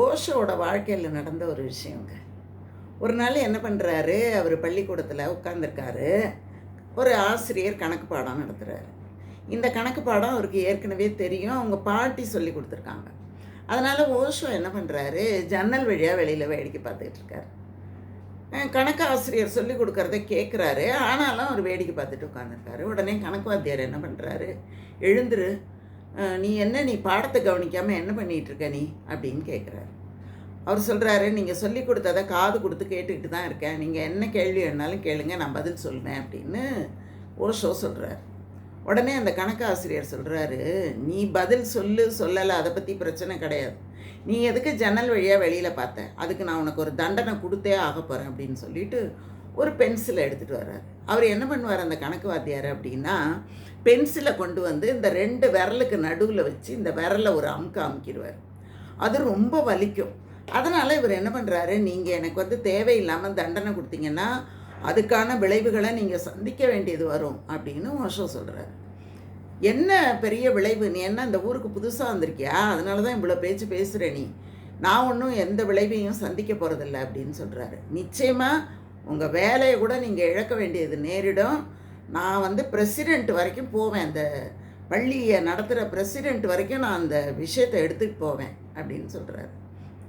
ஓஷோவோட வாழ்க்கையில் நடந்த ஒரு விஷயங்க. ஒரு நாள் என்ன பண்ணுறாரு அவர் பள்ளிக்கூடத்தில் உட்காந்துருக்காரு ஒரு ஆசிரியர் கணக்கு பாடம் நடத்துகிறாரு இந்த கணக்கு பாடம் அவருக்கு ஏற்கனவே தெரியும். அவங்க பாட்டி சொல்லி கொடுத்துருக்காங்க. அதனால் ஓஷோ என்ன பண்ணுறாரு ஜன்னல் வழியாக வெளியில் வேடிக்கை பார்த்துக்கிட்டு இருக்காரு. கணக்கு ஆசிரியர் சொல்லி கொடுக்குறத கேட்குறாரு ஆனாலும் அவர் வேடிக்கை பார்த்துட்டு உட்காந்துருக்காரு உடனே கணக்கு வாத்தியார் என்ன பண்ணுறாரு எழுந்துரு. நீ என்ன நீ பாடத்தை கவனிக்காமல் என்ன பண்ணிகிட்டு இருக்க நீ? அப்படின்னு கேட்குறாரு. அவர் சொல்கிறாரு நீங்கள் சொல்லி கொடுத்ததை காது கொடுத்து கேட்டுக்கிட்டு தான் இருக்கேன். நீங்கள் என்ன கேள்வி வேணாலும் கேளுங்க நான் பதில் சொல்வேன் அப்படின்னு ஓஷோ சொல்கிறார் உடனே அந்த கணக்கு ஆசிரியர் சொல்கிறாரு நீ பதில் சொல்லு சொல்லலை அதை பற்றி பிரச்சனை கிடையாது. நீ எதுக்கு ஜன்னல் வழியாக வெளியில் பார்த்த? அதுக்கு நான் உனக்கு ஒரு தண்டனை கொடுத்தே ஆக போகிறேன் அப்படின்னு சொல்லிட்டு ஒரு பென்சிலை எடுத்துகிட்டு வர்றாரு. அவர் என்ன பண்ணுவார் அந்த கணக்கு வாத்தியார் அப்படின்னா பென்சிலை கொண்டு வந்து இந்த ரெண்டு விரலுக்கு நடுவில் வச்சு இந்த விரலை ஒரு அமுக்க அமுக்கிடுவார். அது ரொம்ப வலிக்கும். அதனால் இவர் என்ன பண்ணுறாரு நீங்கள் எனக்கு வந்து தேவையில்லாமல் தண்டனை கொடுத்தீங்கன்னா அதுக்கான விளைவுகளை நீங்கள் சந்திக்க வேண்டியது வரும் அப்படின்னு ஓஷோ சொல்கிறாரு என்ன பெரிய விளைவு? நீ என்ன இந்த ஊருக்கு புதுசாக வந்திருக்கியா? அதனால தான் இவ்வளோ பேச்சு பேசுகிற நீ. நான் ஒன்றும் எந்த விளைவையும் சந்திக்க போகிறதில்ல அப்படின்னு சொல்கிறாரு நிச்சயமாக உங்கள் வேலையை கூட நீங்கள் இழக்க வேண்டியது நேரிடும். நான் வந்து பிரசிடெண்ட் வரைக்கும் போவேன். அந்த பள்ளியை நடத்துகிற பிரசிடெண்ட் வரைக்கும் நான் அந்த விஷயத்தை எடுத்துகிட்டு போவேன் அப்படின்னு சொல்கிறாரு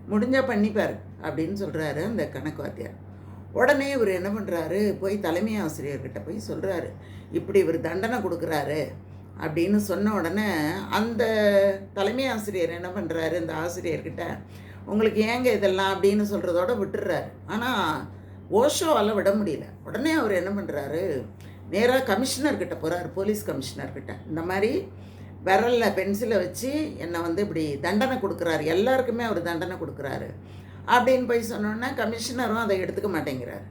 முடிஞ்சால் பண்ணிப்பார் அப்படின்னு சொல்கிறாரு அந்த கணக்கு வாத்தியார். உடனே இவர் என்ன பண்ணுறாரு போய் தலைமை ஆசிரியர்கிட்ட போய் சொல்கிறாரு இப்படி இவர் தண்டனை கொடுக்குறாரு அப்படின்னு சொன்ன உடனே அந்த தலைமை ஆசிரியர் என்ன பண்ணுறாரு இந்த ஆசிரியர்கிட்ட உங்களுக்கு ஏங்க இதெல்லாம்? அப்படின்னு சொல்கிறதோட விட்டுடுறாரு ஆனால் ஓஷோவால் விட முடியல. உடனே அவர் என்ன பண்ணுறாரு நேராக கமிஷனர்கிட்ட போகிறார் போலீஸ் கமிஷனர்கிட்ட இந்த மாதிரி விரலில் பென்சிலை வச்சு என்னை வந்து இப்படி தண்டனை கொடுக்குறாரு. எல்லாருக்குமே அவர் தண்டனை கொடுக்குறாரு. அப்படின்னு போய் சொன்னோன்னா கமிஷனரும் அதை எடுத்துக்க மாட்டேங்கிறார்.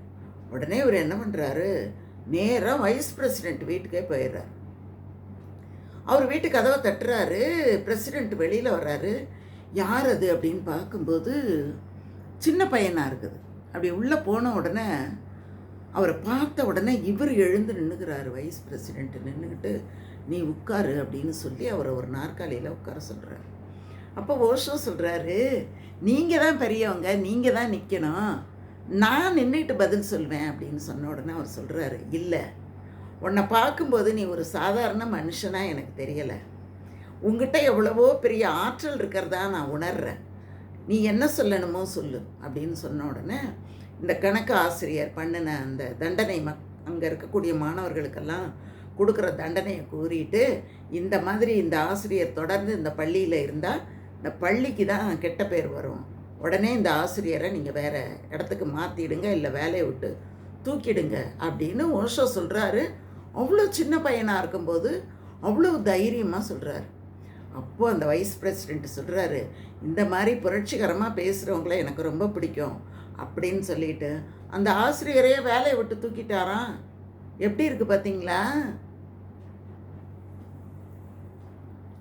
உடனே இவர் என்ன பண்ணுறாரு நேராக வைஸ் பிரசிடெண்ட் வீட்டுக்கே போயிடுறாரு. அவர் வீட்டு கதவை தட்டுறாரு பிரசிடெண்ட் வெளியில் வர்றாரு. யார் அது அப்படின்னு பார்க்கும்போது சின்ன பையனாக இருக்குது. அப்படி உள்ளே போன உடனே அவரை பார்த்த உடனே இவர் எழுந்து நின்றுக்கிறாரு வைஸ் பிரசிடெண்ட் நின்றுக்கிட்டு நீ உட்காரு அப்படின்னு சொல்லி அவரை ஒரு நாற்காலியில் உட்கார சொல்கிறாரு அப்போ ஓஷோ சொல்கிறாரு நீங்கள் தான் பெரியவங்க நீங்கள் தான் நிற்கணும் நான் நின்றுட்டு பதில் சொல்வேன் அப்படின்னு சொன்ன உடனே அவர் சொல்கிறாரு இல்லை உன்னை பார்க்கும்போது நீ ஒரு சாதாரண மனுஷனாக எனக்கு தெரியலை. உங்ககிட்ட எவ்வளவோ பெரிய ஆற்றல் இருக்கிறதா நான் உணர்கிறேன் நீ என்ன சொல்லணுமோ சொல்லு அப்படின்னு சொன்ன உடனே இந்த கணக்கு ஆசிரியர் பண்ணின அந்த தண்டனை மக் அங்கே இருக்கக்கூடிய மாணவர்களுக்கெல்லாம் கொடுக்குற தண்டனையை கூறிட்டு இந்த மாதிரி இந்த ஆசிரியர் தொடர்ந்து இந்த பள்ளியில் இருந்தால் இந்த பள்ளிக்கு தான் கெட்ட பேர் வரும். உடனே இந்த ஆசிரியரை நீங்கள் வேறு இடத்துக்கு மாற்றிடுங்க இல்லை வேலையை விட்டு தூக்கிடுங்க அப்படின்னு ஓஷோ சொல்கிறாரு அவ்வளோ சின்ன பையனாக இருக்கும்போது அவ்வளோ தைரியமாக சொல்கிறாரு அப்போது அந்த வைஸ் பிரசிடெண்ட் சொல்கிறாரு இந்த மாதிரி புரட்சிகரமாக பேசுகிறவங்கள எனக்கு ரொம்ப பிடிக்கும் அப்படின்னு சொல்லிட்டு அந்த ஆசிரியரையே வேலையை விட்டு தூக்கிட்டாராம். எப்படி இருக்குது பார்த்தீங்களா